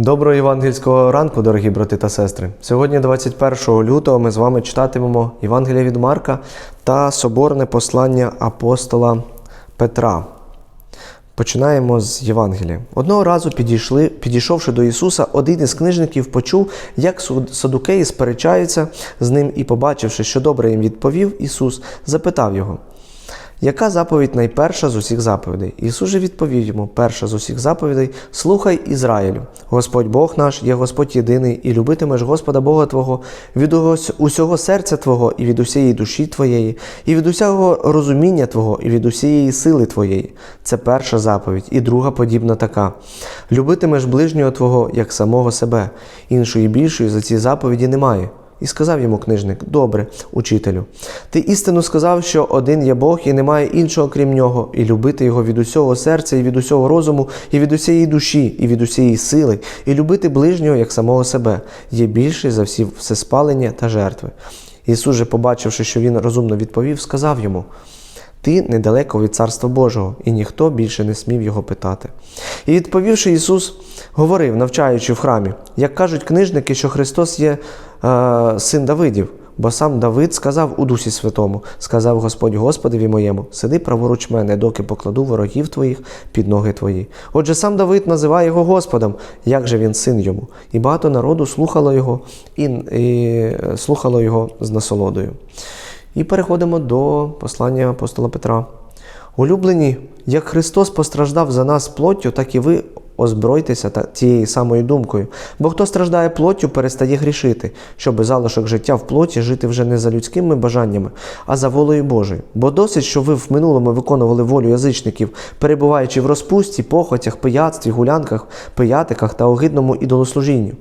Доброго євангельського ранку, дорогі брати та сестри. Сьогодні, 21 лютого, ми з вами читатимемо Євангелія від Марка та соборне послання апостола Петра. Починаємо з Євангелія. Одного разу підійшли, підійшовши до Ісуса, один із книжників почув, як садукеї сперечаються з ним, і, побачивши, що добре їм відповів, Ісус запитав його. Яка заповідь найперша з усіх заповідей? Ісус же відповів йому: перша з усіх заповідей слухай Ізраїлю. Господь Бог наш є Господь єдиний, і любитимеш Господа Бога Твого від усього серця Твого, і від усієї душі Твоєї, і від усього розуміння Твого, і від усієї сили Твоєї. Це перша заповідь, і друга подібна така. Любитимеш ближнього Твого як самого себе. Іншої більшої за ці заповіді немає. І сказав йому книжник: Добре, учителю, ти істину сказав, що один є Бог і немає іншого крім нього, і любити його від усього серця, і від усього розуму, і від усієї душі, і від усієї сили, і любити ближнього як самого себе, є більший за всі всеспалення та жертви. Ісус же, побачивши, що він розумно відповів, сказав йому: ти недалеко від Царства Божого, і ніхто більше не смів його питати. І відповівши, Ісус говорив, навчаючи в храмі, як кажуть книжники, що Христос є е, син Давидів, бо сам Давид сказав у Дусі Святому, сказав Господь Господеві моєму, сиди праворуч мене, доки покладу ворогів твоїх під ноги твої. Отже, сам Давид називає його Господом, як же він син йому. І багато народу слухало його і, і е, слухало його з насолодою. І переходимо до послання апостола Петра. Улюблені, як Христос постраждав за нас плоттю, так і ви озбройтеся та тією самою думкою. Бо хто страждає плоттю, перестає грішити, щоб залишок життя в плоті жити вже не за людськими бажаннями, а за волею Божою. Бо досить, що ви в минулому виконували волю язичників, перебуваючи в розпусті, похотях, пияцтві, гулянках, пиятиках та огидному ідолослужінню.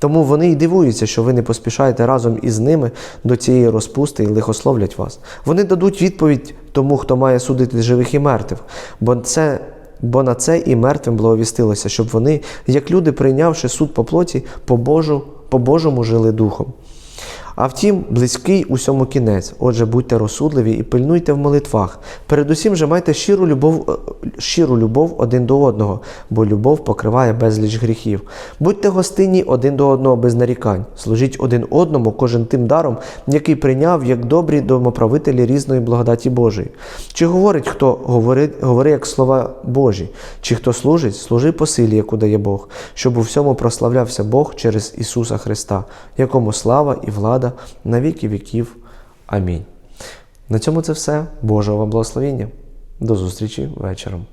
Тому вони й дивуються, що ви не поспішаєте разом із ними до цієї розпусти і лихословлять вас. Вони дадуть відповідь тому, хто має судити живих і мертвих, бо це. Бо на це і мертвим благовістилося, щоб вони, як люди, прийнявши суд по плоті, по Божу, по Божому жили духом. А втім, близький усьому кінець. Отже, будьте розсудливі і пильнуйте в молитвах. Передусім же майте щиру любов, е, щиру любов один до одного, бо любов покриває безліч гріхів. Будьте гостинні один до одного без нарікань. Служіть один одному, кожен тим даром, який прийняв як добрі домоправителі різної благодаті Божої. Чи говорить хто, говори, говори як слова Божі, чи хто служить, служи по силі, яку дає Бог, щоб у всьому прославлявся Бог через Ісуса Христа, якому слава і влада на віки віків. Амінь. На цьому це все. Божого вам благословення. До зустрічі вечором.